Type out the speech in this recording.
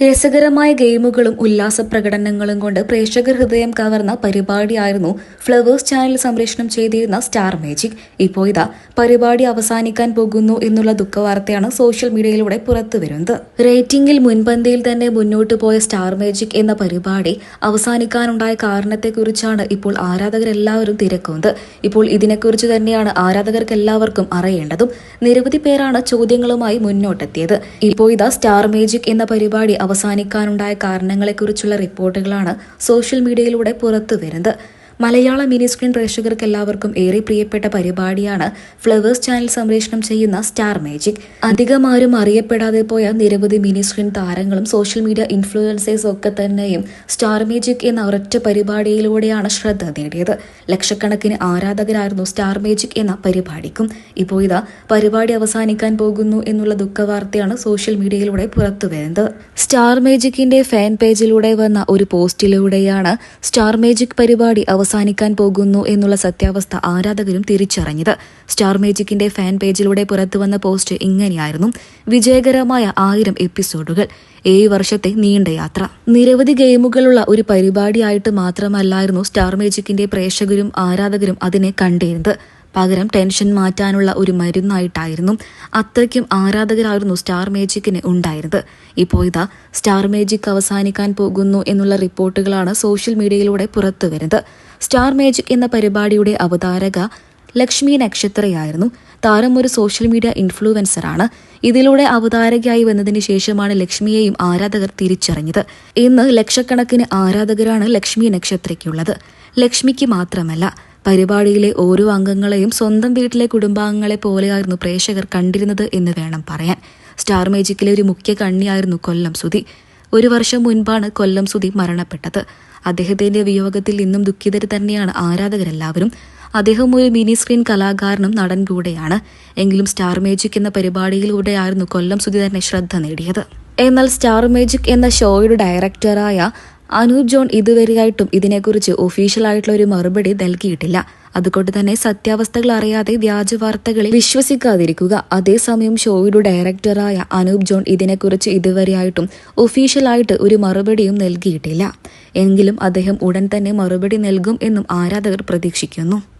രസകരമായ ഗെയിമുകളും ഉല്ലാസ പ്രകടനങ്ങളും കൊണ്ട് പ്രേക്ഷകർ ഹൃദയം കവർന്ന പരിപാടിയായിരുന്നു ഫ്ലവേഴ്സ് ചാനൽ സംപ്രേഷണം ചെയ്തിരുന്ന സ്റ്റാർ മാജിക്. ഇപ്പോൾ ഇതാ പരിപാടി അവസാനിക്കാൻ പോകുന്നു എന്നുള്ള ദുഃഖവാർത്തയാണ് സോഷ്യൽ മീഡിയയിലൂടെ പുറത്തുവരുന്നത് റേറ്റിംഗിൽ മുൻപന്തിയിൽ തന്നെ മുന്നോട്ട് പോയ സ്റ്റാർ മാജിക് എന്ന പരിപാടി അവസാനിക്കാനുണ്ടായ കാരണത്തെക്കുറിച്ചാണ് ഇപ്പോൾ ആരാധകരെല്ലാവരും തിരക്കുന്നത്. ഇപ്പോൾ ഇതിനെക്കുറിച്ച് തന്നെയാണ് ആരാധകർക്ക് എല്ലാവർക്കും അറിയേണ്ടതും. നിരവധി പേരാണ് ചോദ്യങ്ങളുമായി മുന്നോട്ടെത്തിയത്. ഇപ്പോൾ ഇതാ സ്റ്റാർ മാജിക് എന്ന പരിപാടി അവസാനിക്കാനുണ്ടായ കാരണങ്ങളെക്കുറിച്ചുള്ള റിപ്പോർട്ടുകളാണ് സോഷ്യൽ മീഡിയയിലൂടെ പുറത്തു വരുന്നത് മലയാള മിനി സ്ക്രീൻ പ്രേക്ഷകർക്ക് എല്ലാവർക്കും ഏറെ പ്രിയപ്പെട്ട പരിപാടിയാണ് ഫ്ലവേഴ്സ് ചാനൽ സംപ്രേഷണം ചെയ്യുന്ന സ്റ്റാർ മാജിക്. അധികം ആരും അറിയപ്പെടാതെ പോയ നിരവധി മിനി സ്ക്രീൻ താരങ്ങളും സോഷ്യൽ മീഡിയ ഇൻഫ്ലുവൻസേഴ്സ് ഒക്കെ തന്നെയും സ്റ്റാർ മാജിക് എന്ന ഒരൊറ്റ പരിപാടിയിലൂടെയാണ് ശ്രദ്ധ നേടിയത്. ലക്ഷക്കണക്കിന് ആരാധകരായിരുന്നു സ്റ്റാർ മാജിക് എന്ന പരിപാടിക്കും. ഇപ്പോൾ ഇതാ പരിപാടി അവസാനിക്കാൻ പോകുന്നു എന്നുള്ള ദുഃഖവാർത്തയാണ് സോഷ്യൽ മീഡിയയിലൂടെ പുറത്തുവരുന്നത് സ്റ്റാർ മാജിക്കിന്റെ ഫാൻ പേജിലൂടെ വന്ന ഒരു പോസ്റ്റിലൂടെയാണ് സ്റ്റാർ മാജിക് പരിപാടി അവസാനിക്കാൻ പോകുന്നു എന്നുള്ള സത്യാവസ്ഥ ആരാധകരും തിരിച്ചറിഞ്ഞത്. സ്റ്റാർ മേജിക്കിന്റെ ഫാൻ പേജിലൂടെ പുറത്തുവന്ന പോസ്റ്റ് ഇങ്ങനെയായിരുന്നു. വിജയകരമായ ആയിരം എപ്പിസോഡുകൾ. ഏഴ് വർഷത്തെ നീണ്ട യാത്ര. നിരവധി ഗെയിമുകളുള്ള ഒരു പരിപാടിയായിട്ട് മാത്രമല്ലായിരുന്നു സ്റ്റാർ മേജിക്കിന്റെ പ്രേക്ഷകരും ആരാധകരും അതിനെ കണ്ടിരുന്നത്. പകരം ടെൻഷൻ മാറ്റാനുള്ള ഒരു മരുന്നായിട്ടായിരുന്നു അത്രയ്ക്കും ആരാധകരായിരുന്നു സ്റ്റാർ മേജിക്കിന് ഉണ്ടായിരുന്നത്. ഇപ്പോൾ ഇതാ സ്റ്റാർ മേജിക് അവസാനിക്കാൻ പോകുന്നു എന്നുള്ള റിപ്പോർട്ടുകളാണ് സോഷ്യൽ മീഡിയയിലൂടെ പുറത്തു വരുന്നത്. സ്റ്റാർ മേജിക് എന്ന പരിപാടിയുടെ അവതാരക ലക്ഷ്മി നക്ഷത്രയായിരുന്നു. താരം ഒരു സോഷ്യൽ മീഡിയ ഇൻഫ്ലുവൻസറാണ്. ഇതിലൂടെ അവതാരകയായി വന്നതിന് ശേഷമാണ് ലക്ഷ്മിയെയും ആരാധകർ തിരിച്ചറിഞ്ഞത്. ഇന്ന് ലക്ഷക്കണക്കിന് ആരാധകരാണ് ലക്ഷ്മി നക്ഷത്രയ്ക്കുള്ളത്. ലക്ഷ്മിക്ക് മാത്രമല്ല പരിപാടിയിലെ ഓരോ അംഗങ്ങളെയും സ്വന്തം വീട്ടിലെ കുടുംബാംഗങ്ങളെ പോലെയായിരുന്നു പ്രേക്ഷകർ കണ്ടിരുന്നത് എന്ന് വേണം പറയാൻ. സ്റ്റാർ മേജിക്കിലെ ഒരു മുഖ്യ കണ്ണിയായിരുന്നു കൊല്ലം സുധി. ഒരു വർഷം മുൻപാണ് കൊല്ലം സുധി മരണപ്പെട്ടത്. അദ്ദേഹത്തിന്റെ വിയോഗത്തിൽ ഇന്നും ദുഃഖിതർ തന്നെയാണ് ആരാധകരെല്ലാവരും. അദ്ദേഹം ഒരു മിനി സ്ക്രീൻ കലാകാരനും നടൻ കൂടെയാണ്. എങ്കിലും സ്റ്റാർ മേജിക് എന്ന പരിപാടിയിലൂടെയായിരുന്നു കൊല്ലം സുധി തന്നെ ശ്രദ്ധ നേടിയത്. എന്നാൽ സ്റ്റാർ മേജിക് എന്ന ഷോയുടെ ഡയറക്ടറായ അനൂപ് ജോൺ ഇതുവരെയായിട്ടും ഇതിനെക്കുറിച്ച് ഒഫീഷ്യലായിട്ടുള്ള ഒരു മറുപടി നൽകിയിട്ടില്ല. അതുകൊണ്ട് തന്നെ സത്യാവസ്ഥകൾ അറിയാതെ വ്യാജ വാർത്തകളിൽ വിശ്വസിക്കാതിരിക്കുക. അതേസമയം ഷോയുടെ ഡയറക്ടറായ അനൂപ് ജോൺ ഇതിനെക്കുറിച്ച് ഇതുവരെയായിട്ടും ഒഫീഷ്യലായിട്ട് ഒരു മറുപടിയും നൽകിയിട്ടില്ല. എങ്കിലും അദ്ദേഹം ഉടൻ തന്നെ മറുപടി നൽകും എന്നും ആരാധകർ പ്രതീക്ഷിക്കുന്നു.